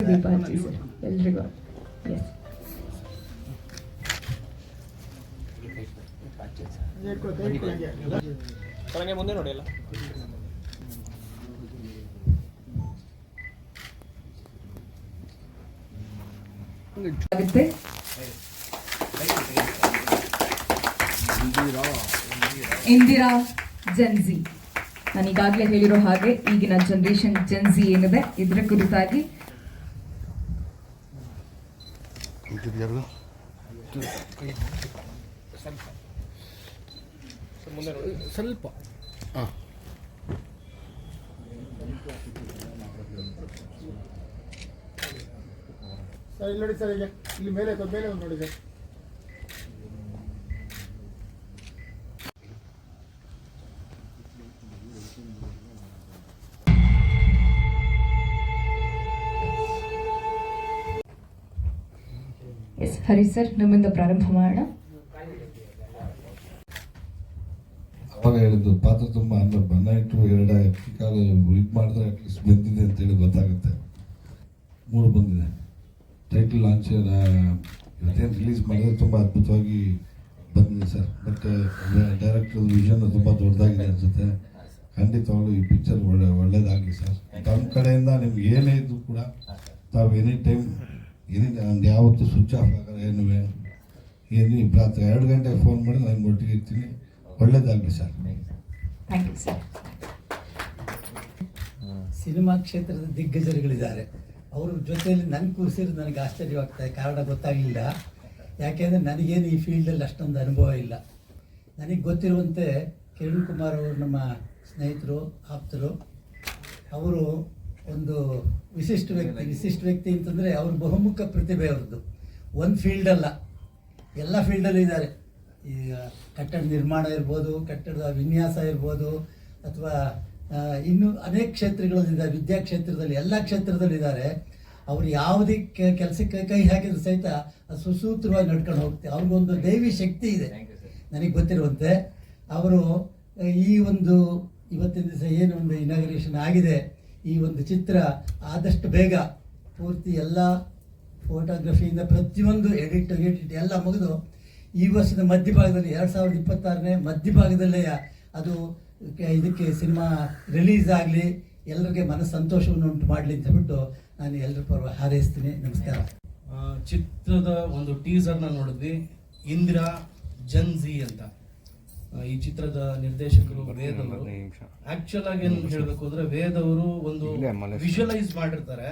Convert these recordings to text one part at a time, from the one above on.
ದೀಪ ಹಚ್ಚಿ ಸರ್ ಎಲ್ರಿಗೂ ಎಸ್ ನನಗೆ ಮುಂದೆ ನೋಡಿ ಅಲ್ಲ ಆಗುತ್ತೆ ಇಂದಿರಾ ಜನ್ಜಿ ನಾನು ಈಗಾಗಲೇ ಹೇಳಿರೋ ಹಾಗೆ ಈಗಿನ ಜನರೇಷನ್ ಜನ್ಜಿ ಏನಿದೆ ಇದರ ಕುರಿತಾಗಿ ಮುಂದೆ ನೋಡಿ ಸ್ವಲ್ಪ. ಸರಿ ಸರ್ ಇಲ್ಲಿ ನೋಡಿ ಸರ್ ಈಗ ಇಲ್ಲಿ ಮೇಲೆ ಮೇಲೆ ಒಂದು ನೋಡಿ ಸರ್. ಹರಿ ಸರ್, ನಮ್ಮಿಂದ ಪ್ರಾರಂಭ ಮಾಡೋಣ. ಹೇಳಿದ್ದು, ಪಾತ್ರ ತುಂಬ ಅಂದ್ರೆ ಬಣ್ಣ ಇಟ್ಟು ಎರಡು ಕಾಲು ಇದು ಮಾಡಿದ್ರೆ ಅಟ್ಲೀಸ್ಟ್ ಬಂದಿದೆ ಅಂತೇಳಿ ಗೊತ್ತಾಗುತ್ತೆ. ಮೂರು ಬಂದಿದೆ. ಟೈಟಲ್ ಲಾಂಚ್ ಇವತ್ತೇನು ರಿಲೀಸ್ ಮಾಡಿದ್ರೆ ತುಂಬ ಅದ್ಭುತವಾಗಿ ಬಂದಿದೆ ಸರ್. ಬಟ್ ಡೈರೆಕ್ಟರ್ ವಿಷನ್ ತುಂಬ ದೊಡ್ಡದಾಗಿದೆ ಅನಿಸುತ್ತೆ. ಖಂಡಿತವಾಗ್ಲೂ ಈ ಪಿಕ್ಚರ್ ಒಳ್ಳೆ ಒಳ್ಳೇದಾಗಲಿ ಸರ್. ತಮ್ಮ ಕಡೆಯಿಂದ ನಿಮ್ಗೆ ಏನೇ ಇದ್ದರೂ ಕೂಡ ತಾವು ಎನಿ ಟೈಮ್ ಎನಿ ನಂದು ಯಾವತ್ತೂ ಸ್ವಿಚ್ ಆಫ್ ಆಗಲ್ಲ ಏನು ಏನು ರಾತ್ರಿ ಎರಡು ಗಂಟೆಗೆ ಫೋನ್ ಮಾಡಿ ನಾನು ಒಟ್ಟಿಗೆ ಇರ್ತೀನಿ. ಒಳ್ಳೇದಾಗಲಿ sir thank you sir cinema ಕ್ಷೇತ್ರದ ದಿಗ್ಗಜರುಗಳಿದ್ದಾರೆ. ಅವ್ರ ಜೊತೆಯಲ್ಲಿ ನನ್ನ ಕೂರಿಸಿರೋದು ನನಗೆ ಆಶ್ಚರ್ಯವಾಗ್ತದೆ. ಕಾರಣ ಗೊತ್ತಾಗಲಿಲ್ಲ. ಯಾಕೆಂದರೆ ನನಗೇನು ಈ ಫೀಲ್ಡಲ್ಲಿ ಅಷ್ಟೊಂದು ಅನುಭವ ಇಲ್ಲ. ನನಗೆ ಗೊತ್ತಿರುವಂತೆ ಕಿರಣ್ ಕುಮಾರ್ ಅವರು ನಮ್ಮ ಸ್ನೇಹಿತರು ಆಪ್ತರು ಅವರು ಒಂದು ವಿಶಿಷ್ಟ ವ್ಯಕ್ತಿ ವಿಶಿಷ್ಟ ವ್ಯಕ್ತಿ ಅಂತಂದರೆ ಅವ್ರ ಬಹುಮುಖ ಪ್ರತಿಭೆ ಅವ್ರದ್ದು. ಒಂದು ಫೀಲ್ಡಲ್ಲ ಎಲ್ಲ ಫೀಲ್ಡಲ್ಲೂ ಇದ್ದಾರೆ. ಈಗ ಕಟ್ಟಡ ನಿರ್ಮಾಣ ಇರ್ಬೋದು ಕಟ್ಟಡದ ವಿನ್ಯಾಸ ಇರ್ಬೋದು ಅಥವಾ ಇನ್ನೂ ಅನೇಕ ಕ್ಷೇತ್ರಗಳಲ್ಲಿದ್ದಾರೆ ವಿದ್ಯಾ ಕ್ಷೇತ್ರದಲ್ಲಿ ಎಲ್ಲ ಕ್ಷೇತ್ರದಲ್ಲಿದ್ದಾರೆ ಅವ್ರು ಯಾವುದೇ ಕೆಲಸಕ್ಕೆ ಕೈ ಹಾಕಿದ್ರು ಸಹಿತ ಸುಸೂತ್ರವಾಗಿ ನಡ್ಕೊಂಡು ಹೋಗ್ತಾರೆ ಅವ್ರಿಗೊಂದು ದೈವಿ ಶಕ್ತಿ ಇದೆ. ನನಗೆ ಗೊತ್ತಿರುವಂತೆ ಅವರು ಈ ಒಂದು ಇವತ್ತಿನ ದಿವಸ ಏನು ಒಂದು ಇನಾಗ್ರೇಷನ್ ಆಗಿದೆ ಈ ಒಂದು ಚಿತ್ರ ಆದಷ್ಟು ಬೇಗ ಪೂರ್ತಿ ಎಲ್ಲ ಫೋಟೋಗ್ರಫಿಯಿಂದ ಪ್ರತಿಯೊಂದು ಎಡಿಟ್ ಎಡಿಟ್ ಎಲ್ಲ ಮುಗಿದು ಈ ವರ್ಷದ ಮಧ್ಯಭಾಗದಲ್ಲಿ ಎರಡು ಸಾವಿರದ ಇಪ್ಪತ್ತಾರನೇ ಮಧ್ಯಭಾಗದಲ್ಲೇ ಅದು ಇದಕ್ಕೆ ಸಿನಿಮಾ ರಿಲೀಸ್ ಆಗಲಿ ಎಲ್ಲರಿಗೆ ಮನಸ್ಸು ಸಂತೋಷವನ್ನು ಉಂಟು ಮಾಡಲಿ ಅಂತ ಹೇಳ್ಬಿಟ್ಟು ನಾನು ಎಲ್ಲರ ಪರ್ವ ಹಾರೈಸ್ತೀನಿ. ನಮಸ್ಕಾರ. ಚಿತ್ರದ ಒಂದು ಟೀಸರ್ನ ನೋಡಿದ್ವಿ. ಇಂದಿರಾ ಜನ್ಜಿ ಅಂತ. ಈ ಚಿತ್ರದ ನಿರ್ದೇಶಕರು ವೇದ್ ಅವರು ಆಕ್ಚುಲ್ ಆಗಿ ಏನ್ ಹೇಳ್ಬೇಕು ಅಂದ್ರೆ ವೇದ್ ಅವರು ಒಂದು ವಿಜುವಲೈಸ್ ಮಾಡಿರ್ತಾರೆ.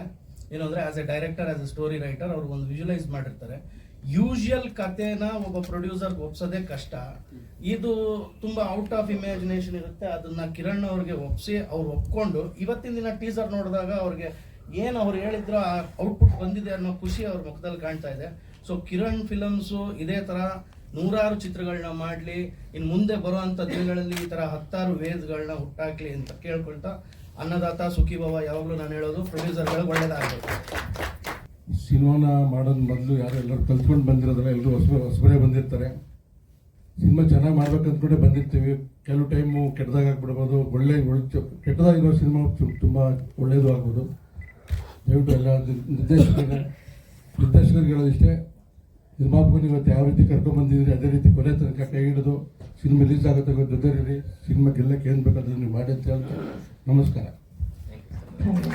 ಏನು ಅಂದ್ರೆ as a director as a story writer ಅವರು ಒಂದು ವಿಜುವಲೈಸ್ ಮಾಡಿರ್ತಾರೆ. ಯೂಶುವಲ್ ಕಥೆನ ಒಬ್ಬ ಪ್ರೊಡ್ಯೂಸರ್ ಒಪ್ಸೋದೇ ಕಷ್ಟ. ಇದು ತುಂಬಾ ಔಟ್ ಆಫ್ ಇಮ್ಯಾಜಿನೇಷನ್ ಇರುತ್ತೆ. ಅದನ್ನ ಕಿರಣ್ ಅವ್ರಿಗೆ ಒಪ್ಸಿ ಅವ್ರು ಒಪ್ಕೊಂಡು ಇವತ್ತಿನ ದಿನ ಟೀಸರ್ ನೋಡಿದಾಗ ಅವ್ರಿಗೆ ಏನು ಅವ್ರು ಹೇಳಿದ್ರು ಆ ಔಟ್ಪುಟ್ ಬಂದಿದೆ ಅನ್ನೋ ಖುಷಿ ಅವ್ರ ಮುಖದಲ್ಲಿ ಕಾಣ್ತಾ ಇದೆ. ಸೊ ಕಿರಣ್ ಫಿಲಮ್ಸು ಇದೇ ತರ ನೂರಾರು ಚಿತ್ರಗಳನ್ನ ಮಾಡಲಿ ಇನ್ನು ಮುಂದೆ ಬರುವಂಥ ದಿನಗಳಲ್ಲಿ ಈ ಥರ ಹತ್ತಾರು ವೇದ್ಗಳನ್ನ ಹುಟ್ಟಾಕ್ಲಿ ಅಂತ ಕೇಳ್ಕೊಳ್ತಾ, ಅನ್ನದಾತ ಸುಖಿ ಭವ ಯಾವಾಗಲೂ ನಾನು ಹೇಳೋದು ಪ್ರೊಡ್ಯೂಸರ್ಗಳಿಗೆ ಒಳ್ಳೇದಾಗಬೇಕು ಸಿನಿಮಾನ ಮಾಡೋದು ಮೊದಲು ಯಾರು ಎಲ್ಲರೂ ಕಲ್ತ್ಕೊಂಡು ಬಂದಿರೋದಲ್ಲ ಎಲ್ಲರೂ ಹೊಸ ಹೊಸಬರೇ ಬಂದಿರ್ತಾರೆ. ಸಿನಿಮಾ ಚೆನ್ನಾಗಿ ಮಾಡ್ಬೇಕು ಅಂದ್ಕೊಂಡೆ ಬಂದಿರ್ತೀವಿ. ಕೆಲವು ಟೈಮು ಕೆಟ್ಟದಾಗ ಆಗ್ಬಿಡ್ಬೋದು, ಒಳ್ಳೆ ಕೆಟ್ಟದಾಗಿರೋ ಸಿನಿಮಾ ತುಂಬ ಒಳ್ಳೆಯದು ಆಗ್ಬೋದು. ದಯವಿಟ್ಟು ಎಲ್ಲ ನಿರ್ದೇಶಕರಿಗೆ ನಿರ್ದೇಶಕರಿಗೆ ಹೇಳೋದಿಷ್ಟೇ ನಿರ್ಮಾಪಕರು ಇವತ್ತು ಯಾವ ರೀತಿ ಕರ್ಕೊಂಡ್ಬಂದಿದ್ದೀರಿ ಅದೇ ರೀತಿ ಕೊನೆ ತನಕ ಕೈ ಹಿಡಿದು ಸಿನಿಮಾ ರಿಲೀಸ್ ಆಗುತ್ತೆ ಜೊತೆಲಿ ಸಿನಿಮಾ ಗೆಲ್ಲಕ್ಕೆ ಏನು ಬೇಕಾದ್ರೆ ನೀವು ಮಾಡಿ ಅಂತ ನಮಸ್ಕಾರ.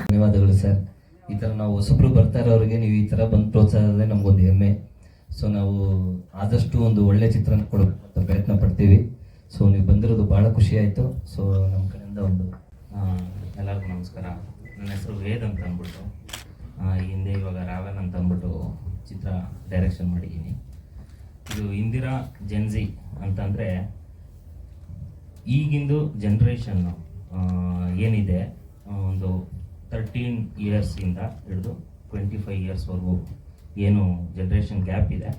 ಧನ್ಯವಾದಗಳು ಸರ್. ಈ ಥರ ನಾವು ಹೊಸಬ್ರು ಬರ್ತಾ ಇರೋರಿಗೆ ನೀವು ಈ ಥರ ಬಂದು ಪ್ರೋತ್ಸಾಹದೇ ನಮಗೊಂದು ಹೆಮ್ಮೆ. ಸೊ ನಾವು ಆದಷ್ಟು ಒಂದು ಒಳ್ಳೆ ಚಿತ್ರನ ಕೊಡೋಕೆ ಪ್ರಯತ್ನ ಪಡ್ತೀವಿ. ಸೊ ನೀವು ಬಂದಿರೋದು ಭಾಳ ಖುಷಿ ಆಯಿತು. ಸೊ ನಮ್ಮ ಕಡೆಯಿಂದ ಒಂದು ಎಲ್ಲರಿಗೂ ನಮಸ್ಕಾರ. ನನ್ನ ಹೆಸರು ವೇದ್ ಅಂತ ಅಂದ್ಬಿಟ್ಟು ಹಿಂದೆ ಇವಾಗ ರಾವನ್ ಅಂತ ಅಂದ್ಬಿಟ್ಟು ಚಿತ್ರ ಡೈರೆಕ್ಷನ್ ಮಾಡಿದ್ದೀನಿ. ಇದು ಇಂದಿರಾ ಜೆನ್ಜಿ ಅಂತಂದರೆ ಈಗಿಂದು ಜನ್ರೇಷನ್ನು ಏನಿದೆ ಒಂದು ತರ್ಟೀನ್ ಇಯರ್ಸಿಂದ ಹಿಡಿದು ಟ್ವೆಂಟಿ ಫೈವ್ ಇಯರ್ಸ್ವರೆಗೂ ಏನು ಜನ್ರೇಷನ್ ಗ್ಯಾಪ್ ಇದೆ.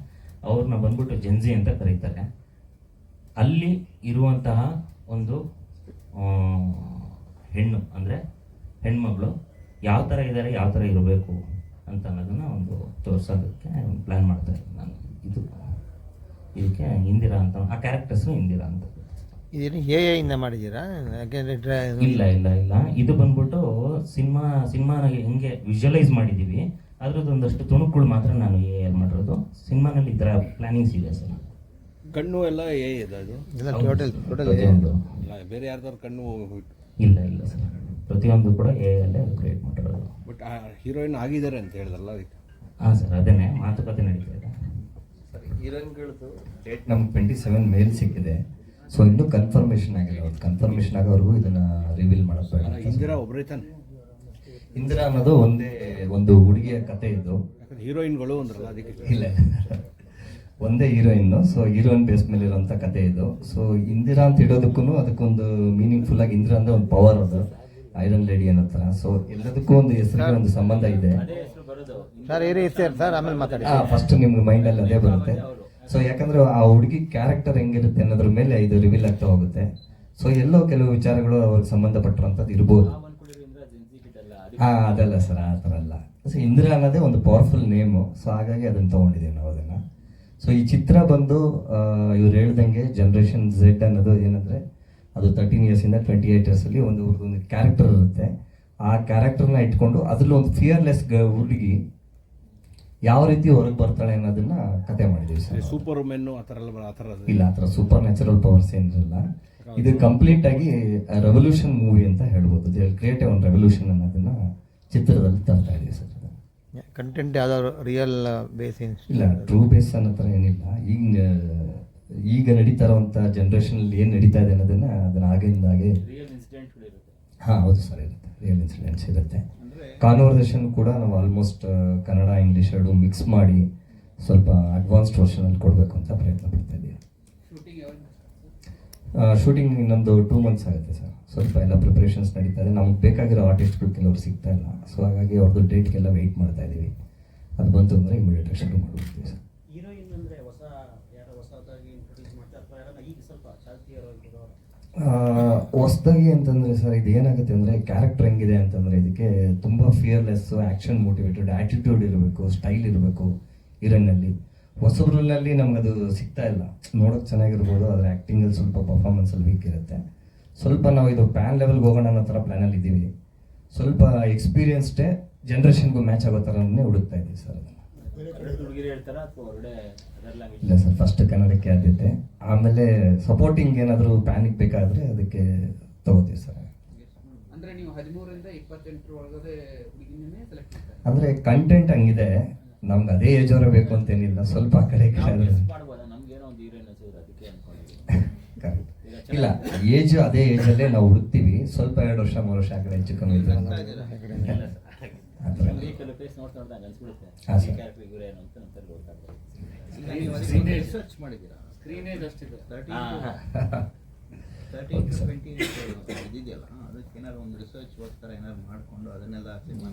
ಅವ್ರನ್ನ ಬಂದ್ಬಿಟ್ಟು ಜೆನ್ಜಿ ಅಂತ ಕರೀತಾರೆ. ಅಲ್ಲಿ ಇರುವಂತಹ ಒಂದು ಹೆಣ್ಣು ಅಂದರೆ ಹೆಣ್ಮಗಳು ಯಾವ ಥರ ಇದ್ದಾರೆ, ಯಾವ ಥರ ಇರಬೇಕು? ಅಂತ ಅನ್ನೋದನ್ನು ಒಂದು ತೋರಿಸೋದಕ್ಕೆ ಪ್ಲ್ಯಾನ್ ಮಾಡ್ತಾ ಇದ್ದೀನಿ ನಾನು. ಇದು ಇದಕ್ಕೆ ಇಂದಿರಾ ಅಂತ ಆ ಕ್ಯಾರೆಕ್ಟರ್ಸು ಇಂದಿರಾ ಅಂತ. ಇದನ್ನು ಎ ಇಂದ ಮಾಡಿದ್ದೀರಾ? ಯಾಕೆಂದರೆ ಇಲ್ಲ ಇಲ್ಲ ಇಲ್ಲ. ಇದು ಬಂದ್ಬಿಟ್ಟು ಸಿನಿಮಾ ಸಿನಿಮಾನ ಹೆಂಗೆ ವಿಜುವಲೈಸ್ ಮಾಡಿದ್ದೀವಿ. ಅದ್ರದ್ದು ಒಂದಷ್ಟು ತುಣುಕುಗಳು ಮಾತ್ರ ನಾನು ಏ ಮಾಡಿರೋದು. ಸಿನಿಮಾನಲ್ಲಿ ಈ ಥರ ಪ್ಲಾನಿಂಗ್ಸ್ ಇದೆ ಸರ್ ಕಣ್ಣು ಎಲ್ಲ ಎ ಇದೆ ಅದು. ಎಲ್ಲ ಟೋಟಲ್ ಟೋಟಲ್ ಇಲ್ಲ ಬೇರೆ ಯಾರ್ದಾರು ಕಣ್ಣು ಇಲ್ಲ ಇಲ್ಲ ಸರ್. ಪ್ರತಿಯೊಂದು ಕೂಡ ಎ ಅಲ್ಲೇ ಕ್ರಿಯೇಟ್ ಮಾಡಿರೋದು. ಬಟ್ ಆ ಹೀರೋಯಿನ್ ಆಗಿದ್ದಾರೆ ಅಂತ ಹೇಳಿದಲ್ಲ ಅದಕ್ಕೆ? ಹಾಂ ಸರ್ ಅದೇ ಮಾತುಕತೆ ನಡೀತಾ ಇದೆ. ಸರಿ ಹೀರೋಯಿನ್ಗಳದ್ದು ಡೇಟ್ ನಮ್ಗೆ ಟ್ವೆಂಟಿ ಸೆವೆನ್ ಮೇಲ್ ಸಿಕ್ಕಿದೆ. ಸೊ ಇನ್ನೂ ಕನ್ಫರ್ಮೇಷನ್ ಆಗಿಲ್ಲ. ಅವ್ರದ್ದು ಕನ್ಫರ್ಮೇಷನ್ ಆಗೋವರೆಗೂ ಇದನ್ನು ರಿವೀಲ್ ಮಾಡೋದು ಅಂತ. ಇಂದಿರಾ ಒಬ್ಬರೇ ತಾನೆ? ಇಂದಿರಾ ಅನ್ನೋದು ಒಂದೇ ಒಂದು ಹುಡುಗಿಯ ಕತೆ ಇದು. ಹೀರೋಯಿನ್ಗಳು ಅಂದ್ರಲ್ಲ ಅದಕ್ಕೆ. ಇಲ್ಲ. ಒಂದೇ ಹೀರೋಯಿನ್ನು ಸೊ ಹೀರೋಯಿನ್ ಬೇಸ್ ಮೇಲೆ ಇರೋಂಥ ಕತೆ ಇದು. ಸೊ ಇಂದಿರಾ ಅಂತ ಇಡೋದಕ್ಕೂ ಅದಕ್ಕೊಂದು ಮೀನಿಂಗ್ಫುಲ್ ಆಗಿ ಇಂದಿರಾ ಅಂದ್ರೆ ಒಂದು ಪವರ್ ಅದು. ಐರನ್ ಲೇಡಿ ಅನ್ನೋ ಥರ ಸೊ ಎಲ್ಲದಕ್ಕೂ ಒಂದು ಹೆಸರಿಗೆ ಒಂದು ಸಂಬಂಧ ಇದೆ. ಸರ್ ಇರಿ ಸರ್ ಸರ್ ಆಮೇಲೆ ಮಾತಾಡಿ. ಫಸ್ಟ್ ನಿಮ್ಗೆ ಮೈಂಡಲ್ಲಿ ಅದೇ ಬರುತ್ತೆ. ಸೊ ಯಾಕಂದ್ರೆ ಆ ಹುಡುಗಿ ಕ್ಯಾರೆಕ್ಟರ್ ಹೆಂಗಿರುತ್ತೆ ಅನ್ನೋದ್ರ ಮೇಲೆ ಇದು ರಿವೀಲ್ ಆಗ್ತಾ ಹೋಗುತ್ತೆ. ಸೊ ಎಲ್ಲೋ ಕೆಲವು ವಿಚಾರಗಳು ಅವ್ರಿಗೆ ಸಂಬಂಧಪಟ್ಟಿರುವಂಥದ್ದು ಇರ್ಬೋದು. ಹಾ ಅದಲ್ಲ ಸರ್ ಆ ಥರ ಅಲ್ಲ. ಸೊ ಇಂದಿರಾ ಅನ್ನೋದೇ ಒಂದು ಪವರ್ಫುಲ್ ನೇಮು ಸೊ ಹಾಗಾಗಿ ಅದನ್ನ ತೊಗೊಂಡಿದ್ದೀವಿ ನಾವು ಅದನ್ನ. ಸೊ ಈ ಚಿತ್ರ ಬಂದು ಇವ್ರು ಹೇಳ್ದಂಗೆ ಜನ್ರೇಷನ್ ಝೆಡ್ ಅನ್ನೋದು ಏನಂದ್ರೆ ಅದು ತರ್ಟೀನ್ ಇಯರ್ಸಿಂದ ಟ್ವೆಂಟಿ ಏಟ್ ಇಯರ್ಸಲ್ಲಿ ಒಂದು ಒಂದು ಕ್ಯಾರೆಕ್ಟರ್ ಇರುತ್ತೆ. ಆ ಕ್ಯಾರೆಕ್ಟರ್ನ ಇಟ್ಕೊಂಡು ಅದ್ರಲ್ಲಿ ಒಂದು ಫಿಯರ್ಲೆಸ್ ಹುಡುಗಿ ಯಾವ ರೀತಿ ಹೊರಗೆ ಬರ್ತಾಳೆ ಅನ್ನೋದನ್ನ ಕತೆ ಮಾಡಿದ್ದೀವಿ ಸರ್ ಸೂಪರ್ ಮೆನ್ನು ಆ ಥರ ಎಲ್ಲ ಆ ಥರ ಇಲ್ಲ ಆ ಥರ ಸೂಪರ್ ನ್ಯಾಚುರಲ್ ಪವರ್ಸ್ ಏನಿರಲ್ಲ. ಇದು ಕಂಪ್ಲೀಟ್ ಆಗಿ ರೆವಲ್ಯೂಷನ್ ಮೂವಿ ಅಂತ ಹೇಳ್ಬೋದು. ಕ್ರಿಯೇಟ್ ಒಂದು ರೆವಲ್ಯೂಷನ್ ಅನ್ನೋದನ್ನ ಚಿತ್ರದಲ್ಲಿ ತರ್ತಾ ಇದೀವಿ ಸರ್ ಕಂಟೆಂಟ್ ಯಾವ್ದಾದ್ರು ರಿಯಲ್ ಬೇಸ್ ಇಲ್ಲ ಟ್ರೂ ಬೇಸ್ ಅನ್ನೋ ಥರ ಏನಿಲ್ಲ. ಈಗ ಈಗ ನಡೀತಾ ಇರುವಂಥ ಜನ್ರೇಷನಲ್ಲಿ ಏನು ನಡೀತಾ ಇದೆ ಅನ್ನೋದನ್ನ ಅದನ್ನ ಆಗಿಂದ ಹಾಗೆ ಹಾಂ ಹೌದು ಸರ್ ಇರುತ್ತೆ. ರಿಯಲ್ ಇನ್ಸಿಡೆಂಟ್ಸ್ ಇರುತ್ತೆ. ಕಾನ್ವರ್ಸೇಷನ್ ಕೂಡ ನಾವು ಆಲ್ಮೋಸ್ಟ್ ಕನ್ನಡ ಇಂಗ್ಲಿಷ್ ಎರಡು ಮಿಕ್ಸ್ ಮಾಡಿ ಸ್ವಲ್ಪ ಅಡ್ವಾನ್ಸ್ಡ್ ವರ್ಷನಲ್ಲಿ ಕೊಡಬೇಕು ಅಂತ ಪ್ರಯತ್ನ ಪಡ್ತಾ ಇದ್ದೀವಿ. ಶೂಟಿಂಗ್ ಇನ್ನೊಂದು ಟೂ ಮಂತ್ಸ್ ಆಗುತ್ತೆ ಸರ್ ಸ್ವಲ್ಪ ಎಲ್ಲ ಪ್ರಿಪ್ರೇಷನ್ಸ್ ನಡೀತಾ ಇದೆ. ನಮ್ಗೆ ಬೇಕಾಗಿರೋ ಆರ್ಟಿಸ್ಟ್ಗಳು ಕೆಲವರು ಸಿಗ್ತಾ ಇಲ್ಲ. ಸೊ ಹಾಗಾಗಿ ಅವ್ರದ್ದು ಡೇಟ್ಗೆಲ್ಲ ವೆಯ್ಟ್ ಮಾಡ್ತಾ ಇದ್ದೀವಿ. ಅದು ಬಂತು ಅಂದರೆ ಇಮಿಡಿಯೇಟ್ ಶುರು ಮಾಡ್ಬಿಡ್ತೀವಿ ಸರ್ ಹೀರೋಯಿನ್ ಅಂದ್ರೆ ಹೊಸ ಯಾರೋ ಹೊಸದಾಗಿ ಇಂಟ್ರೊಡ್ಯೂಸ್ ಮಾಡ್ತಾರೆ ಅಥವಾ ಯಾರನ್ನ ಈಗ ಸ್ವಲ್ಪ ಜಾಸ್ತಿ ಇರೋ ಹೊಸ್ದಾಗಿ ಅಂತಂದರೆ ಸರ್ ಇದು ಏನಾಗುತ್ತೆ ಅಂದರೆ ಕ್ಯಾರೆಕ್ಟರ್ ಹೆಂಗಿದೆ ಅಂತಂದರೆ ಇದಕ್ಕೆ ತುಂಬ ಫಿಯರ್ಲೆಸ್ ಆ್ಯಕ್ಷನ್ ಮೋಟಿವೇಟೆಡ್ ಆ್ಯಟಿಟ್ಯೂಡ್ ಇರಬೇಕು ಸ್ಟೈಲ್ ಇರಬೇಕು ಹೀರೋನಲ್ಲಿ ಹೊಸಬ್ರಲ್ಲಿ ಅದು ಸಿಗ್ತಾ ಇಲ್ಲ. ನೋಡೋಕೆ ಚೆನ್ನಾಗಿರ್ಬೋದು, ಆದರೆ ಆ್ಯಕ್ಟಿಂಗಲ್ಲಿ ಸ್ವಲ್ಪ ಪರ್ಫಾರ್ಮೆನ್ಸಲ್ಲಿ ವೀಕ್ ಇರುತ್ತೆ. ಸ್ವಲ್ಪ ನಾವು ಇದು ಪ್ಯಾನ್ ಲೆವೆಲ್ಗೆ ಹೋಗೋಣ ಅನ್ನೋ ಥರ ಪ್ಲ್ಯಾನಲ್ಲಿ ಇದ್ದೀವಿ ಸ್ವಲ್ಪ ಎಕ್ಸ್ಪೀರಿಯನ್ಸ್ಡೇ ಜನ್ರೇಷನ್ಗೂ ಮ್ಯಾಚ್ ಆಗೋ ಥರನೇ ಹುಡುಕ್ತಾ ಇದ್ದೀವಿ ಸರ್ ಅದನ್ನು. ಇಲ್ಲ ಸರ್ ಫಸ್ಟ್ ಕನ್ನಡಕ್ಕೆ ಆದ್ಯತೆ. ಆಮೇಲೆ ಸಪೋರ್ಟಿಂಗ್ ಏನಾದರೂ ಪ್ಯಾನಿಕ್ ಬೇಕಾದರೆ ಅದಕ್ಕೆ ತಗೋತೀವಿ ಸರ್. ಅಂದ್ರೆ ನೀವು ಹದಿಮೂರರಿಂದ ಇಪ್ಪತ್ತೆಂಟರ ಒಳಗಡೆ ಹುಡುಗಿನೇ ಸೆಲೆಕ್ಟ್ ಮಾಡ್ತಾರೆ. ಅಂದರೆ ಕಂಟೆಂಟ್ ಹಂಗಿದೆ ನಮ್ಗೆ ಅದೇ ಏಜ್ ಅವರೇ ಬೇಕು ಅಂತೇನಿಲ್ಲ ಸ್ವಲ್ಪ ಆ ಕಡೆ. ಇಲ್ಲ ಏಜ್ ಅದೇ ಏಜಲ್ಲೇ ನಾವು ಹುಡುಕ್ತೀವಿ ಸ್ವಲ್ಪ ಎರಡು ವರ್ಷ ಮೂರು ವರ್ಷ ಆ ಕಡೆ ಹೆಚ್ಚು ಕಮ್ಮಿ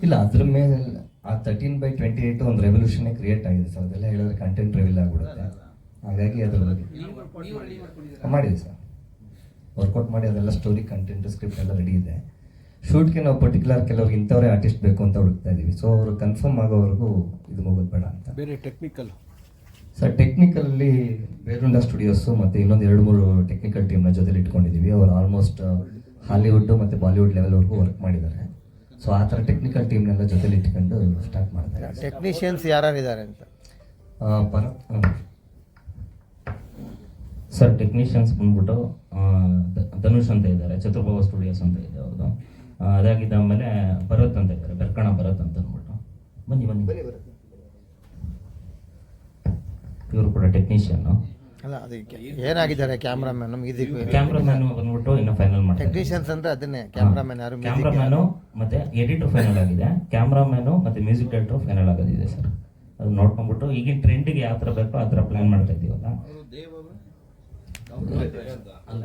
ಇಲ್ಲ. ಅದ್ರ ಮೇಲೆ ಆ ತರ್ಟೀನ್ ಬೈ ಟ್ವೆಂಟಿ ಏಟ್ ಒಂದು ರೆವಲ್ಯೂಷನ್ ಕ್ರಿಯೇಟ್ ಆಗಿದೆ ಸರ್. ಅದೆಲ್ಲ ಹೇಳಿದ್ರೆ ಕಂಟೆಂಟ್ ರಿವೀಲ್ ಆಗ್ಬಿಡುತ್ತೆ. ಹಾಗಾಗಿ ಅದ್ರ ಬಗ್ಗೆ. ಮಾಡಿದೆ ಸರ್. ವರ್ಕೌಟ್ ಮಾಡಿ ಅದೆಲ್ಲ ಸ್ಟೋರಿ ಕಂಟೆಂಟ್ ಸ್ಕ್ರಿಪ್ಟ್ ಎಲ್ಲ ರೆಡಿ ಇದೆ. ಶೂಟ್ಗೆ ನಾವು ಪರ್ಟಿಕ್ಯುಲರ್ ಕೆಲವ್ರಿಗೆ ಇಂಥವರೇ ಆರ್ಟಿಸ್ಟ್ ಬೇಕು ಅಂತ ಹುಡುಕ್ತಾ ಇದ್ದೀವಿ ಸೊ ಅವರು ಕನ್ಫರ್ಮ್ ಆಗೋವರೆಗೂ ಇದು ಹೋಗೋದು ಬೇಡ ಅಂತ. ಬೇರೆ ಟೆಕ್ನಿಕಲ್ ಸರ್ ಟೆಕ್ನಿಕಲ್ಲಿ ಬೇರುಂಡ ಸ್ಟುಡಿಯೋಸು ಮತ್ತು ಇನ್ನೊಂದು ಎರಡು ಮೂರು ಟೆಕ್ನಿಕಲ್ ಟೀಮ್ನ ಜೊತೆಲಿ ಇಟ್ಕೊಂಡಿದ್ದೀವಿ ಅವರು ಆಲ್ಮೋಸ್ಟ್ ಹಾಲಿವುಡ್ ಮತ್ತು ಬಾಲಿವುಡ್ ಲೆವೆಲ್ವರೆಗೂ ವರ್ಕ್ ಮಾಡಿದ್ದಾರೆ. ಸೊ ಆ ಥರ ಟೆಕ್ನಿಕಲ್ ಟೀಮ್ನೆಲ್ಲ ಜೊತೆಲಿ ಇಟ್ಕೊಂಡು ಸ್ಟಾರ್ಟ್ ಮಾಡ್ತಾರೆ ಟೆಕ್ನಿಷಿಯನ್ಸ್ ಯಾರ್ಯಾರಿದ್ದಾರೆ ಅಂತ? ಆ, ಪರ ಸರ್ ಟೆಕ್ನಿಷಿಯನ್ಸ್ ಬಂದ್ಬಿಟ್ಟು ಧನುಷ್ ಅಂತ ಇದ್ದಾರೆ ಚತುರ್ಭವ ಸ್ಟುಡಿಯೋಸ್ ಅಂತ ಇದೆ ಅವ್ರದ್ದು ಆ, ಅದಾಗಿದ್ದ ಆಮೇಲೆ ಭರತ್ ಅಂತ ಇದ್ದಾರೆ ಬೆರ್ಕಣ ಭರತ್ ಅಂತ ಅಂದ್ಬಿಟ್ಟು. ಬನ್ನಿ ಬನ್ನಿ. ಇವರು ಕೂಡ ಟೆಕ್ನಿಷಿಯನ್ ಅಲ್ಲ ಅದಕ್ಕೆ ಏನಾಗಿದ್ದಾರೆ ನಮಗೆ ಮ್ಯೂಸಿಕ್ ಕ್ಯಾಮ್ರಾಮ್ಯಾನ್ ಬಂದ್ಬಿಟ್ಟು ಇನ್ನು ಫೈನಲ್ ಮಾಡಿ ಟೆಕ್ನಿಷಿಯನ್ಸ್ ಅಂದ್ರೆ ಅದನ್ನೇ ಕ್ಯಾಮ್ರಾಮ್ಯಾನ್ ಯಾರು ಕ್ಯಾಮ್ರಾಮ್ಯಾನು ಮತ್ತೆ ಎಡಿಟರ್ ಫೈನಲ್ ಆಗಿದೆ. ಕ್ಯಾಮ್ರಾಮ್ಯಾನು ಮತ್ತೆ ಮ್ಯೂಸಿಕ್ ಡೈರೆಕ್ಟರ್ ಫೈನಲ್ ಆಗೋದಿದೆ ಸರ್. ಅದು ನೋಡ್ಕೊಂಡ್ಬಿಟ್ಟು ಈಗಿನ ಟ್ರೆಂಡಿಗೆ ಯಾವ ಥರ ಬೇಕೋ ಆ ಥರ ಪ್ಲ್ಯಾನ್ ಮಾಡ್ತಾ ಇದ್ದೀವಲ್ಲ ಅಲ್ಲ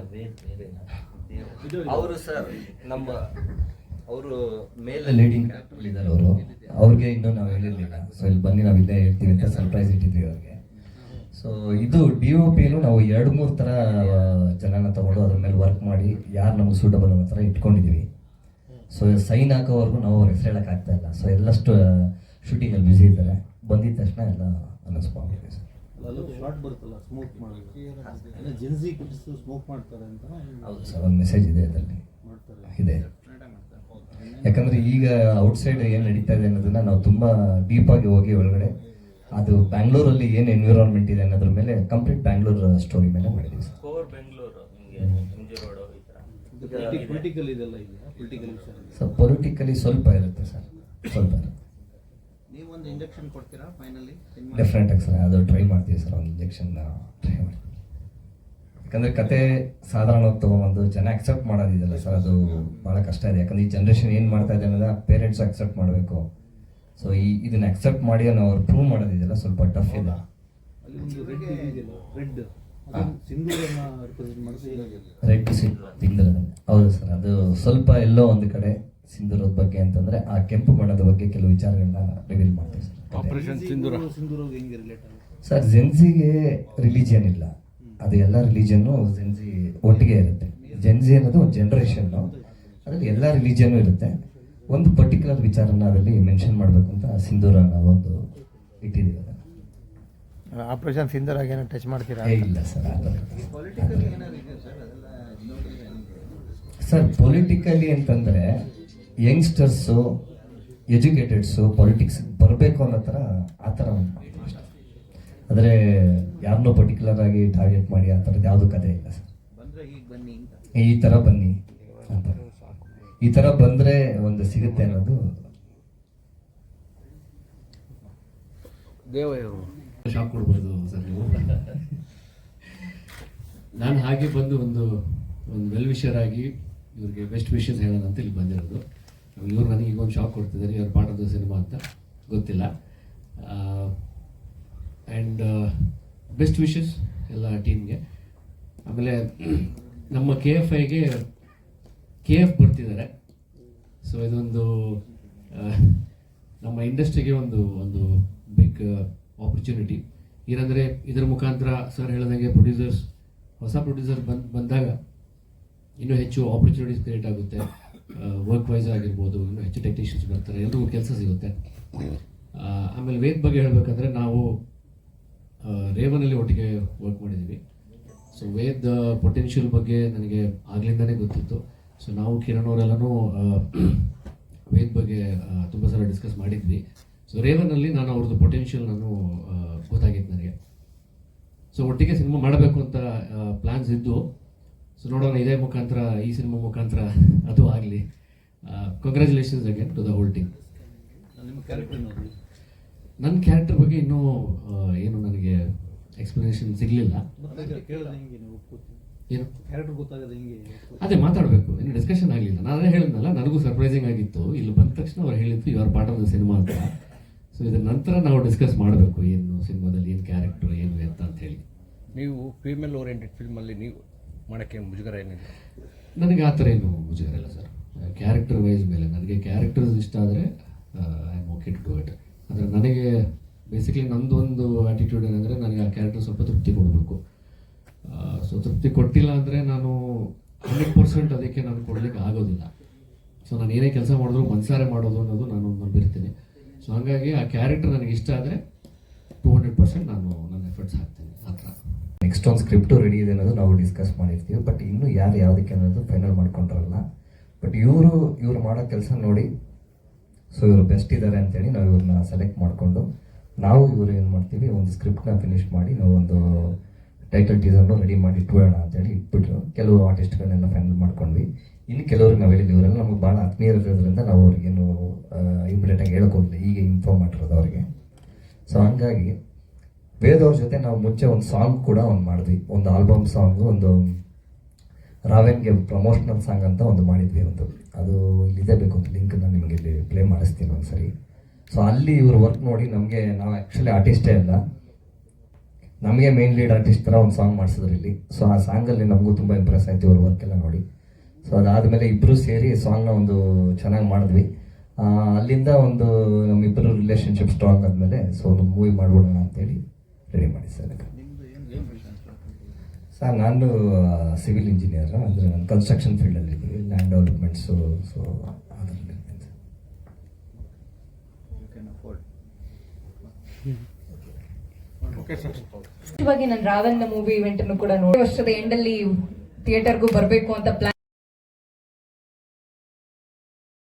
ಅವರು ಸರ್, ನಮ್ಮ ಅವರು ಮೇಲೆ ಲೀಡಿಂಗ್ ಇದ್ದಾರೆ ಅವರು. ಅವ್ರಿಗೆ ಇನ್ನೂ ನಾವು ಹೇಳಿರ್ಲಿಲ್ಲ. ಸೊ ಇಲ್ಲಿ ಬನ್ನಿ ನಾವು ಇಲ್ಲೇ ಹೇಳ್ತೀವಿ ಅಂತ ಸರ್ಪ್ರೈಸ್ ಇಟ್ಟಿದ್ವಿ ಅವ್ರಿಗೆ. ಸೊ ಇದು ಡಿ ಒ ಪಿಲು ನಾವು ಎರಡು ಮೂರು ಥರ ಜನನ ತಗೊಂಡು ಅದ್ರ ಮೇಲೆ ವರ್ಕ್ ಮಾಡಿ ಯಾರು ನಮ್ಗೆ ಸೂಟಬಲ್ ಅನ್ನೋ ಥರ ಇಟ್ಕೊಂಡಿದ್ದೀವಿ ಸೊ ಸೈನ್ ಹಾಕೋವರೆಗೂ ನಾವು ಅವ್ರ ಹೆಸರು ಹೇಳೋಕ್ಕಾಗ್ತಾ ಇಲ್ಲ. ಸೊ ಎಲ್ಲಷ್ಟು ಶೂಟಿಂಗಲ್ಲಿ ಬ್ಯುಸಿ ಇದ್ದಾರೆ. ಬಂದಿದ್ದ ತಕ್ಷಣ ಎಲ್ಲ ಅನ್ನಿಸ್ಕೊಂಡಿದ್ದೀವಿ ಸರ್. ಶಾರ್ಟ್ ಬರುತ್ತಲ್ಲ ಸ್ಮೋಕ್ ಮಾಡೋದು ಜೆನ್ಸಿ ಕಿಡ್ಸ್ ಸ್ಮೋಕ್ ಮಾಡ್ತಾರೆ ಅಂತ ಹೌದು ಸರ್ ಒಂದು ಮೆಸೇಜ್ ಇದೆ ಅದರಲ್ಲಿ. ಇದೆ. ಯಾಕಂದ್ರೆ ಈಗ ಔಟ್ಸೈಡ್ ಏನು ನಡೀತಾ ಇದೆ ಅನ್ನೋದನ್ನ ನಾವು ತುಂಬಾ ಡೀಪ್ ಆಗಿ ಹೋಗಿ ಒಳಗಡೆ. ಅದು ಬ್ಯಾಂಗ್ಳೂರಲ್ಲಿ ಏನು ಎನ್ವಿರಾನ್ಮೆಂಟ್ ಇದೆ ಅನ್ನೋದ್ರ ಮೇಲೆ ಕಂಪ್ಲೀಟ್ ಬ್ಯಾಂಗ್ಳೂರ್ ಸ್ಟೋರಿ ಮೇಲೆ ಮಾಡಿದ್ದೀವಿ ಸರ್. ಪೊಲಿಟಿಕಲ್ ಸ್ವಲ್ಪ ಇರುತ್ತೆ ಸರ್ ಸ್ವಲ್ಪ. ಇರುತ್ತೆ ಒಂದು ಇಂಜೆಕ್ಷನ್ ಕೊಡ್ತೀರಾ ಫೈನಲಿ ಡೆಫಿನೆಟ್ ಆಗಿ ಸರ್ ಅದು ಟ್ರೈ ಮಾಡ್ತೀವಿ ಸರ್ ಒಂದು ಇಂಜೆಕ್ಷನ್ ಟ್ರೈ ಮಾಡ್ತೀವಿ. ಯಾಕಂದ್ರೆ ಕತೆ ಸಾಧಾರಣವಾಗಿ ತೊಗೊಂಬಂದು ಜನ ಅಕ್ಸೆಪ್ಟ್ ಮಾಡೋದಿದೆಯಲ್ಲ ಸರ್ ಅದು ಭಾಳ ಕಷ್ಟ ಇದೆ. ಯಾಕಂದ್ರೆ ಈ ಜನ್ರೇಷನ್ ಏನು ಮಾಡ್ತಾ ಇದೆ ಅನ್ನೋದು ಪೇರೆಂಟ್ಸ್ ಅಕ್ಸೆಪ್ಟ್ ಮಾಡಬೇಕು. ಸೊ ಈ ಇದನ್ನ ಅಕ್ಸೆಪ್ಟ್ ಮಾಡಿ ಅನ್ನೋ ಅವ್ರು ಪ್ರೂವ್ ಮಾಡೋದಿದೆಯಲ್ಲ ಸ್ವಲ್ಪ ಟಫ್ ಇದೆ. ಒಂದು ರೆಡ್ ಸಿಂಗಲ್ ಹೌದು ಸರ್ ಅದು ಸ್ವಲ್ಪ ಎಲ್ಲೋ ಒಂದು ಕಡೆ ಸಿಂಧೂರದ ಬಗ್ಗೆ ಅಂತಂದ್ರೆ ಆ ಕೆಂಪು ಬಣ್ಣದ ಬಗ್ಗೆ ಕೆಲವು ವಿಚಾರಗಳನ್ನ ರಿವೀಲ್ ಮಾಡ್ತೀವಿ ಸರ್. ಆಪರೇಷನ್ ಸಿಂಧೂರ. ಸಿಂಧೂರ ಹೆಂಗೆ ರಿಲೇಟ್ ಆಗುತ್ತೆ? ಸರ್ ಜೆನ್ಸಿಗೆ ರಿಲಿಜಿಯನ್ ಇಲ್ಲ. ಅದು ಎಲ್ಲ ರಿಲಿಜಿಯನ್ನು ಜೆನ್ಸಿ ಒಟ್ಟಿಗೆ ಇರುತ್ತೆ. ಜೆನ್ಸಿ ಅನ್ನೋದು ಒಂದು ಜನ್ರೇಷನ್ನು ಅದರಲ್ಲಿ ಎಲ್ಲ ರಿಲಿಜನ್ ಇರುತ್ತೆ. ಒಂದು ಪರ್ಟಿಕ್ಯುಲರ್ ವಿಚಾರನ ಅದರಲ್ಲಿ ಮೆನ್ಷನ್ ಮಾಡಬೇಕು ಅಂತ ಸಿಂಧೂರ ಒಂದು ಇಟ್ಟಿದ್ದೀವಿ. ಆಪರೇಷನ್ ಸಿಂಧೂರ್ ಏನೋ ಟಚ್ ಮಾಡ್ತೀರಾ? ಇಲ್ಲ ಸರ್ ಸರ್? ಪೊಲಿಟಿಕಲಿ ಅಂತಂದ್ರೆ ಯಂಗ್ಸ್ಟರ್ಸು ಎಜುಕೇಟೆಡ್ಸು ಪಾಲಿಟಿಕ್ಸ್ ಬರಬೇಕು ಅನ್ನೋ ಥರ ಆ ಥರ ಒಂದು ಆದರೆ ಯಾರನ್ನೂ ಪರ್ಟಿಕ್ಯುಲರ್ ಆಗಿ ಟಾರ್ಗೆಟ್ ಮಾಡಿ ಆ ಥರದ್ದು ಯಾವುದೂ ಕತೆ ಇಲ್ಲ ಸರ್. ಬಂದ್ರೆ ಹೀಗೆ ಬನ್ನಿ ಈ ಥರ ಬನ್ನಿ ಅಂತ. ಈ ಥರ ಬಂದರೆ ಒಂದು ಸಿಗುತ್ತೆ ಅನ್ನೋದು ಶಾಕ್ ಕೊಡ್ಬೋದು ಸರ್ ನೀವು. ನಾನು ಹಾಗೆ ಬಂದು ಒಂದು ಒಂದು ವೆಲ್ ವಿಷರ್ ಆಗಿ ಇವ್ರಿಗೆ ಬೆಸ್ಟ್ ವಿಷಸ್ ಹೇಳೋಣ ಅಂತ ಇಲ್ಲಿ ಬಂದಿರೋದು. ಇವ್ರು ನನಗೆ ಈಗ ಒಂದು ಶಾಕ್ ಕೊಡ್ತಿದ್ದಾರೆ ಇವ್ರ ಪಾಠದ ಆಫ್ ದ ಸಿನಿಮಾ ಅಂತ. ಗೊತ್ತಿಲ್ಲ. ಆ್ಯಂಡ್ ಬೆಸ್ಟ್ ವಿಶಸ್ ಎಲ್ಲ ಟೀಮ್ಗೆ. ಆಮೇಲೆ ನಮ್ಮ ಕೆ ಎಫ್ ಐಗೆ ಕೆ ಎಫ್ ಬರ್ತಿದ್ದಾರೆ. ಸೊ ಇದೊಂದು ನಮ್ಮ ಇಂಡಸ್ಟ್ರಿಗೆ ಒಂದು ಒಂದು ಬಿಗ್ ಆಪರ್ಚುನಿಟಿ ಏನಂದರೆ, ಇದರ ಮುಖಾಂತರ ಸರ್ ಹೇಳಿದಂಗೆ ಪ್ರೊಡ್ಯೂಸರ್ಸ್ ಹೊಸ ಪ್ರೊಡ್ಯೂಸರ್ ಬಂದ್, ಬಂದಾಗ ಇನ್ನೂ ಹೆಚ್ಚು ಆಪರ್ಚುನಿಟೀಸ್ ಕ್ರಿಯೇಟ್ ಆಗುತ್ತೆ. ವರ್ಕ್ ವೈಸ್ ಆಗಿರ್ಬೋದು, ಇನ್ನೂ ಹೆಚ್ಚು ಟೆಕ್ನಿಷಿಯನ್ಸ್ ಬರ್ತಾರೆ, ಎಲ್ರಿಗೂ ಕೆಲಸ ಸಿಗುತ್ತೆ. ಆಮೇಲೆ ವೇದ್ ಬಗ್ಗೆ ಹೇಳಬೇಕಂದ್ರೆ ನಾವು ರೇವನಲ್ಲಿ ಒಟ್ಟಿಗೆ ವರ್ಕ್ ಮಾಡಿದ್ದೀವಿ ಸೊ ವೇದ್ ಪೊಟೆನ್ಷಿಯಲ್ ಬಗ್ಗೆ ನನಗೆ ಆಗ್ಲಿಂದನೇ ಗೊತ್ತಿತ್ತು. ಸೊ ನಾವು ಕಿರಣ್ ಅವರೆಲ್ಲನೂ ವೇದ್ ಬಗ್ಗೆ ತುಂಬ ಸಲ ಡಿಸ್ಕಸ್ ಮಾಡಿದ್ವಿ. ಸೊ ರೇವನಲ್ಲಿ ನಾನು ಅವ್ರದ್ದು ಪೊಟೆನ್ಷಿಯಲ್ ನಾನು ಗೊತ್ತಾಗಿತ್ತು ನನಗೆ. ಸೊ ಒಟ್ಟಿಗೆ ಸಿನಿಮಾ ಮಾಡಬೇಕು ಅಂತ ಪ್ಲ್ಯಾನ್ಸ್ ಇದ್ದು ಸೊ ನೋಡೋಣ ಇದೇ ಮುಖಾಂತರ ಈ ಸಿನಿಮಾ ಮುಖಾಂತರ ಅದು ಆಗಲಿ. Congratulations again to the whole team ನಿಮ್ಮ ಕ್ಯಾರೆಕ್ಟರ್ ನೋಡಿ ನನ್ನ ಕ್ಯಾರೆಕ್ಟರ್ ಬಗ್ಗೆ ಇನ್ನೂ ಏನು ನನಗೆ ಎಕ್ಸ್ಪ್ಲನೇಷನ್ ಸಿಗಲಿಲ್ಲ. ಏನು? ಕ್ಯಾರೆಕ್ಟರ್ ಗೊತ್ತಾಗದೆ ಹೆಂಗೆ ಅದೇ ಮಾತಾಡಬೇಕು ಇನ್ನು ಡಿಸ್ಕಷನ್ ಆಗಲಿಲ್ಲ. ನಾನು ಅದೇ ಹೇಳಿದ್ನಲ್ಲ ನನಗೂ ಸರ್ಪ್ರೈಸಿಂಗ್ ಆಗಿತ್ತು. ಇಲ್ಲಿ ಬಂದ ತಕ್ಷಣ ಅವ್ರು ಹೇಳಿದ್ದು our part of the cinema ಅಂತ. ಸೊ ಇದರ ನಂತರ ನಾವು ಡಿಸ್ಕಸ್ ಮಾಡಬೇಕು ಏನು ಸಿನಿಮಾದಲ್ಲಿ ಏನು ಕ್ಯಾರೆಕ್ಟರ್ ಏನು ಅಂತ ಅಂತ ಹೇಳಿ. ನೀವು ಫೀಮೇಲ್ ಓರಿಯೆಂಟೆಡ್ ಫಿಲ್ಮಲ್ಲಿ ನೀವು ಮಾಡೋಕ್ಕೆ ಮುಜುಗರ ಏನಿದೆ ನನಗೆ ಆ ಥರ ಏನು ಮುಜುಗರ ಇಲ್ಲ ಸರ್. ಕ್ಯಾರೆಕ್ಟರ್ ವೈಸ್ ಮೇಲೆ, ನನಗೆ ಕ್ಯಾರೆಕ್ಟರ್ಸ್ ಇಷ್ಟ ಆದರೆ I am okay to do it ಅಂದರೆ ನನಗೆ ಬೇಸಿಕಲಿ ನಂದೊಂದು ಆ್ಯಟಿಟ್ಯೂಡ್ ಏನಂದರೆ ನನಗೆ ಆ ಕ್ಯಾರೆಕ್ಟರ್ ಸ್ವಲ್ಪ ತೃಪ್ತಿ ಕೊಡಬೇಕು. ಸೊ ತೃಪ್ತಿ ಕೊಟ್ಟಿಲ್ಲ ಅಂದರೆ ನಾನು ಹಂಡ್ರೆಡ್ ಪರ್ಸೆಂಟ್ ಅದಕ್ಕೆ ನಾನು ಕೊಡಲಿಕ್ಕೆ ಆಗೋದಿಲ್ಲ. ಸೊ ನಾನು ಏನೇ ಕೆಲಸ ಮಾಡಿದ್ರು ಮನ್ಸಾರೆ ಮಾಡೋದು ಅನ್ನೋದು ನಾನು ನಂಬಿರ್ತೀನಿ. ಸೊ ಹಾಗಾಗಿ ಆ ಕ್ಯಾರೆಕ್ಟರ್ ನನಗೆ ಇಷ್ಟ ಆದರೆ ಟೂ ಹಂಡ್ರೆಡ್ ಪರ್ಸೆಂಟ್ ನಾನು ನನ್ನ ಎಫರ್ಟ್ಸ್ ಹಾಕ್ತೀನಿ. ಆ ನೆಕ್ಸ್ಟ್ ಒಂದು ಸ್ಕ್ರಿಪ್ಟು ರೆಡಿ ಇದೆ ಅನ್ನೋದು ನಾವು ಡಿಸ್ಕಸ್ ಮಾಡಿರ್ತೀವಿ. ಬಟ್ ಇನ್ನೂ ಯಾರು ಯಾವುದಕ್ಕೆ ಅನ್ನೋದು ಫೈನಲ್ ಮಾಡ್ಕೊಂಡಿರಲ್ಲ. ಬಟ್ ಇವರು ಇವರು ಮಾಡೋ ಕೆಲಸ ನೋಡಿ. ಸೊ ಇವರು ಬೆಸ್ಟ್ ಇದ್ದಾರೆ ಅಂತೇಳಿ ನಾವು ಇವ್ರನ್ನ ಸೆಲೆಕ್ಟ್ ಮಾಡಿಕೊಂಡು, ನಾವು ಇವರು ಏನು ಮಾಡ್ತೀವಿ, ಒಂದು ಸ್ಕ್ರಿಪ್ಟ್ನ ಫಿನಿಶ್ ಮಾಡಿ ನಾವು ಒಂದು ಟೈಟಲ್ ಟೀಸರ್ನು ರೆಡಿ ಮಾಡಿ ಇಟ್ಬಿಡೋಣ ಅಂತೇಳಿ ಇಟ್ಬಿಟ್ರು. ಕೆಲವು ಆರ್ಟಿಸ್ಟ್ಗಳನ್ನೆಲ್ಲ ಫೈನಲ್ ಮಾಡ್ಕೊಂಡ್ವಿ. ಇನ್ನು ಕೆಲವ್ರಿಗೆ ನಾವು ಹೇಳಿದ್ವಿ, ಇವರೆಲ್ಲ ನಮಗೆ ಭಾಳ ಆತ್ಮೀಯರಿರೋದ್ರಿಂದ ನಾವು ಅವ್ರಿಗೇನು ಇಮಿಡಿಯೇಟಾಗಿ ಹೇಳೋಕ್ಕೋಗಿಲ್ಲ ಈಗ ಇನ್ಫಾರ್ಮ್ ಮಾಡಿರೋದು ಅವ್ರಿಗೆ. ಸೊ ಹಂಗಾಗಿ ವೇದ್ ಅವ್ರ ಜೊತೆ ನಾವು ಮುಂಚೆ ಒಂದು ಸಾಂಗ್ ಕೂಡ ಒಂದು ಮಾಡಿದ್ವಿ. ಒಂದು ಆಲ್ಬಮ್ ಸಾಂಗ್ ಒಂದು ರಾವೆನ್ಗೆ ಪ್ರಮೋಷನಲ್ ಸಾಂಗ್ ಅಂತ ಒಂದು ಮಾಡಿದ್ವಿ ಒಂದು. ಅದು ಇಲ್ಲಿದೆ ಬೇಕು ಒಂದು ಲಿಂಕ್ ನಾನು ನಿಮಗೆ ಇಲ್ಲಿ ಪ್ಲೇ ಮಾಡಿಸ್ತೀನಿ ಒಂದ್ಸರಿ. ಸೊ ಅಲ್ಲಿ ಇವ್ರ ವರ್ಕ್ ನೋಡಿ ನಮಗೆ, ನಾವು ಆ್ಯಕ್ಚುಲಿ ಆರ್ಟಿಸ್ಟೇ ಅಲ್ಲ. ನಮಗೆ ಮೇನ್ ಲೀಡ್ ಆರ್ಟಿಸ್ಟ್ ಥರ ಒಂದು ಸಾಂಗ್ ಮಾಡಿಸಿದ್ರು ಇಲ್ಲಿ. ಸೊ ಆ ಸಾಂಗಲ್ಲಿ ನಮಗೂ ತುಂಬ ಇಂಪ್ರೆಸ್ ಆಯಿತು ಇವ್ರ ವರ್ಕ್ ಎಲ್ಲ ನೋಡಿ. ಸೊ ಅದಾದಮೇಲೆ ಇಬ್ಬರು ಸೇರಿ ಸಾಂಗ್ನ ಒಂದು ಚೆನ್ನಾಗಿ ಮಾಡಿದ್ವಿ. ಅಲ್ಲಿಂದ ಒಂದು ನಮ್ಮಿಬ್ಬರು ರಿಲೇಷನ್ಶಿಪ್ ಸ್ಟ್ರಾಂಗ್ ಆದಮೇಲೆ ಸೊ ಒಂದು ಮೂವಿ ಮಾಡ್ಬಿಡೋಣ ಅಂತೇಳಿ. ರೆಡಿ ಮಾಡಿ ಸರ್ ನಾನು ಸಿವಿಲ್ ಇಂಜಿನಿಯರ್ ಅಂದರೆ ನಾನು ಕನ್ಸ್ಟ್ರಕ್ಷನ್ ಫೀಲ್ಡಲ್ಲಿ ಇದ್ದೀವಿ ಲ್ಯಾಂಡ್ ಡೆವಲಪ್ಮೆಂಟ್ಸು ಸೊ ಅದರಲ್ಲಿ ಇವಾಗ ನಾನು ರಾವನ್ ಮೂವಿ ಇವೆಂಟ್ ಅನ್ನು ಕೂಡ ನೋಡಿ ವರ್ಷದ ಎಂಡಲ್ಲಿ ಥಿಯೇಟರ್ಗೂ ಬರಬೇಕು ಅಂತ ಪ್ಲಾನ್